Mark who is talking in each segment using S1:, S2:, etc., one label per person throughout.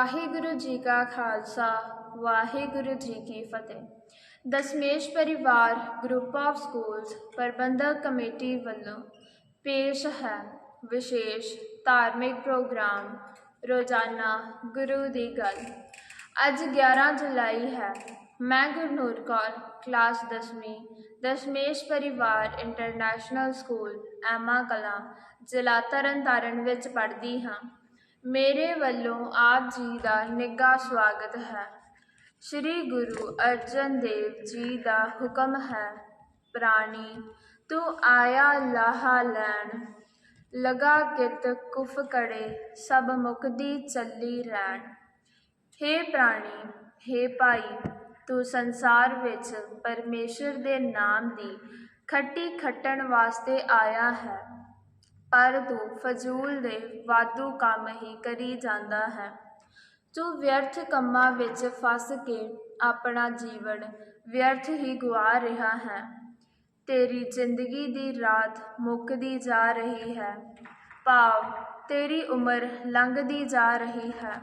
S1: ਵਾਹਿਗੁਰੂ ਜੀ ਕਾ ਖਾਲਸਾ, ਵਾਹਿਗੁਰੂ ਜੀ ਕੀ ਫਤਿਹ। Dashmesh Parivar group of schools Parbandhak committee ਵੱਲੋਂ ਪੇਸ਼ ਹੈ ਵਿਸ਼ੇਸ਼ ਧਾਰਮਿਕ ਪ੍ਰੋਗਰਾਮ, ਰੋਜ਼ਾਨਾ ਗੁਰੂ ਦੀ ਗੱਲ। ਅੱਜ 11 ਜੁਲਾਈ ਹੈ। ਮੈਂ ਗੁਰਨੂਰ ਕੌਰ ਕਲਾਸ 10ਵੀਂ ਦਸਮੇਸ਼ ਪਰਿਵਾਰ ਇੰਟਰਨੈਸ਼ਨਲ ਸਕੂਲ ਐਮਾ ਕਲਾਂ, ਜ਼ਿਲ੍ਹਾ ਤਰਨਤਾਰਨ ਵਿੱਚ ਪੜ੍ਹਦੀ ਹਾਂ। ਮੇਰੇ ਵੱਲੋਂ ਆਪ ਜੀ ਦਾ ਨਿੱਘਾ ਸਵਾਗਤ ਹੈ। ਸ੍ਰੀ ਗੁਰੂ ਅਰਜਨ ਦੇਵ ਜੀ ਦਾ ਹੁਕਮ ਹੈ, ਪ੍ਰਾਣੀ, ਤੂੰ ਆਇਆ ਲਾਹਾ ਲੈਣ। ਲਗਾ ਕਿਤ ਕੁਫ ਕੜੇ, ਸਭ ਮੁਕਦੀ ਚੱਲੀ ਰਹਿਣ ਹੇ ਪ੍ਰਾਣੀ, ਹੇ ਭਾਈ, ਤੂੰ ਸੰਸਾਰ ਵਿੱਚ ਪਰਮੇਸ਼ਰ ਦੇ ਨਾਮ ਦੀ ਖੱਟੀ ਖੱਟਣ ਵਾਸਤੇ ਆਇਆ ਹੈ। ਪਰ ਤੂੰ ਫਜ਼ੂਲ ਦੇ ਵਾਧੂ ਕੰਮ ਹੀ ਕਰੀ ਜਾਂਦਾ ਹੈ। ਤੂੰ ਵਿਅਰਥ ਕੰਮਾਂ ਵਿੱਚ ਫਸ ਕੇ ਆਪਣਾ ਜੀਵਨ ਵਿਅਰਥ ਹੀ ਗੁਆ ਰਿਹਾ ਹੈ। ਤੇਰੀ ਜ਼ਿੰਦਗੀ ਦੀ ਰਾਤ ਮੁੱਕਦੀ ਜਾ ਰਹੀ ਹੈ। ਭਾਵ ਤੇਰੀ ਉਮਰ ਲੰਘਦੀ ਜਾ ਰਹੀ ਹੈ।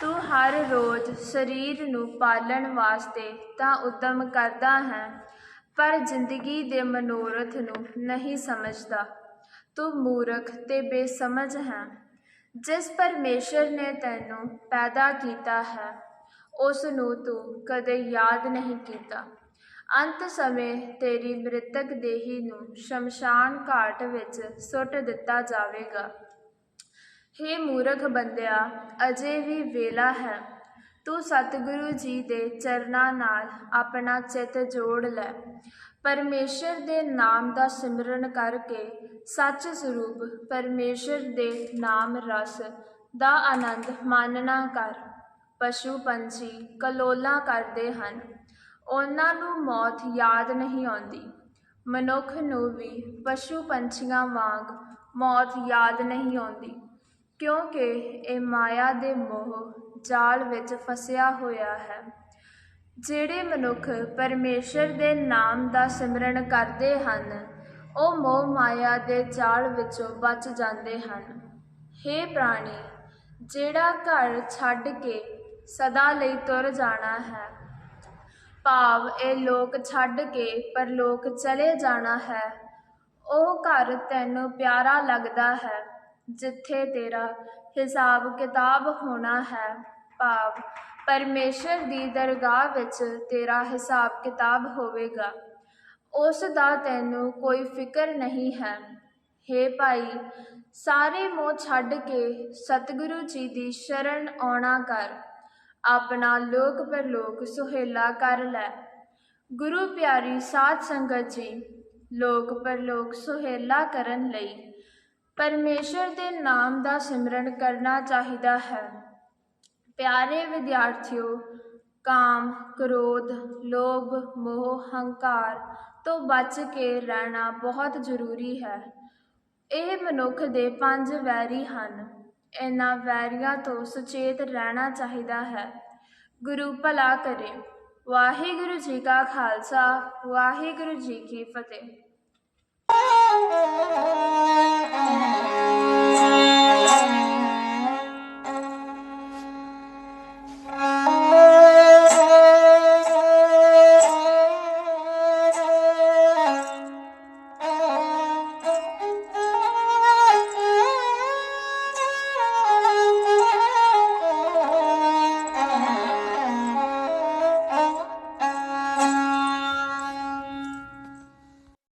S1: ਤੂੰ ਹਰ ਰੋਜ਼ ਸਰੀਰ ਨੂੰ ਪਾਲਣ ਵਾਸਤੇ ਤਾਂ ਉਦਮ ਕਰਦਾ ਹੈ, ਪਰ ਜ਼ਿੰਦਗੀ ਦੇ ਮਨੋਰਥ ਨੂੰ ਨਹੀਂ ਸਮਝਦਾ। ਤੂੰ ਮੂਰਖ ਤੇ ਬੇਸਮਝ ਹੈ। ਜਿਸ ਪਰਮੇਸ਼ਰ ਨੇ ਤੈਨੂੰ ਪੈਦਾ ਕੀਤਾ ਹੈ ਉਸ ਨੂੰ ਤੂੰ ਕਦੇ ਯਾਦ ਨਹੀਂ ਕੀਤਾ। ਅੰਤ ਸਮੇਂ ਤੇਰੀ ਮ੍ਰਿਤਕ ਦੇਹੀ ਨੂੰ ਸ਼ਮਸ਼ਾਨ ਘਾਟ ਵਿੱਚ ਸੁੱਟ ਦਿੱਤਾ ਜਾਵੇਗਾ। ਹੇ ਮੂਰਖ ਬੰਦਿਆ, ਅਜੇ ਵੀ ਵੇਲਾ ਹੈ। ਤੂੰ ਸਤਿਗੁਰੂ ਜੀ ਦੇ ਚਰਨਾਂ ਨਾਲ ਆਪਣਾ ਚਿੱਤ ਜੋੜ ਲੈ। ਪਰਮੇਸ਼ਰ ਦੇ ਨਾਮ ਦਾ ਸਿਮਰਨ ਕਰਕੇ ਸੱਚ ਸਰੂਪ ਪਰਮੇਸ਼ਰ ਦੇ ਨਾਮ ਰਸ ਦਾ ਆਨੰਦ ਮਾਨਣਾ ਕਰ। ਪਸ਼ੂ ਪੰਛੀ ਕਲੋਲਾਂ ਕਰਦੇ ਹਨ। ਉਹਨਾਂ ਨੂੰ ਮੌਤ ਯਾਦ ਨਹੀਂ ਆਉਂਦੀ। ਮਨੁੱਖ ਨੂੰ ਵੀ ਪਸ਼ੂ ਪੰਛੀਆਂ ਵਾਂਗ ਮੌਤ ਯਾਦ ਨਹੀਂ ਆਉਂਦੀ, ਕਿਉਂਕਿ ਇਹ ਮਾਇਆ ਦੇ ਮੋਹ ਜਾਲ ਵਿੱਚ ਫਸਿਆ ਹੋਇਆ ਹੈ। ਜਿਹੜੇ ਮਨੁੱਖ ਪਰਮੇਸ਼ਰ ਦੇ ਨਾਮ ਦਾ ਸਿਮਰਨ ਕਰਦੇ ਹਨ, ਉਹ ਮੋਹ ਮਾਇਆ ਦੇ ਜਾਲ ਵਿੱਚੋਂ ਬਚ ਜਾਂਦੇ ਹਨ। ਹੇ ਪ੍ਰਾਣੀ, ਜਿਹੜਾ ਘਰ ਛੱਡ ਕੇ ਸਦਾ ਲਈ ਤੁਰ ਜਾਣਾ ਹੈ, ਭਾਵ ਇਹ ਲੋਕ ਛੱਡ ਕੇ ਪਰਲੋਕ ਚਲੇ ਜਾਣਾ ਹੈ। ਉਹ ਘਰ ਤੈਨੂੰ ਪਿਆਰਾ ਲੱਗਦਾ ਹੈ, ਜਿੱਥੇ ਤੇਰਾ ਹਿਸਾਬ ਕਿਤਾਬ ਹੋਣਾ ਹੈ। ਭਾਵ ਪਰਮੇਸ਼ਰ ਦੀ ਦਰਗਾਹ ਵਿੱਚ ਤੇਰਾ ਹਿਸਾਬ ਕਿਤਾਬ ਹੋਵੇਗਾ। ਉਸ ਦਾ ਤੈਨੂੰ ਕੋਈ ਫਿਕਰ ਨਹੀਂ ਹੈ। ਹੇ ਭਾਈ, ਸਾਰੇ ਮੋਹ ਛੱਡ ਕੇ ਸਤਿਗੁਰੂ ਜੀ ਦੀ ਸ਼ਰਨ ਆਉਣਾ ਕਰ। ਆਪਣਾ ਲੋਕ ਪਰਲੋਕ ਸੁਹੇਲਾ ਕਰ ਲੈ। ਗੁਰੂ ਪਿਆਰੀ ਸਾਧ ਸੰਗਤ ਜੀ, ਲੋਕ ਪਰਲੋਕ ਸੁਹੇਲਾ ਕਰਨ ਲਈ ਪਰਮੇਸ਼ਰ ਦੇ ਨਾਮ ਦਾ ਸਿਮਰਨ ਕਰਨਾ ਚਾਹੀਦਾ ਹੈ। प्यारे विद्यार्थियों काम क्रोध लोभ मोह ਹੰਕਾਰ ਤੋਂ ਬਚ ਕੇ ਰਹਿਣਾ ਬਹੁਤ ਜ਼ਰੂਰੀ ਹੈ। ਇਹ ਮਨੁੱਖ ਦੇ ਪੰਜ ਵੈਰੀ ਹਨ। ਇਹਨਾਂ ਵੈਰੀਆਂ ਤੋਂ ਸੁਚੇਤ ਰਹਿਣਾ ਚਾਹੀਦਾ ਹੈ। ਗੁਰੂ ਭਲਾ ਕਰੇ। ਵਾਹਿਗੁਰੂ ਜੀ ਕਾ ਖਾਲਸਾ, ਵਾਹਿਗੁਰੂ ਜੀ ਕੀ ਫਤਿਹ।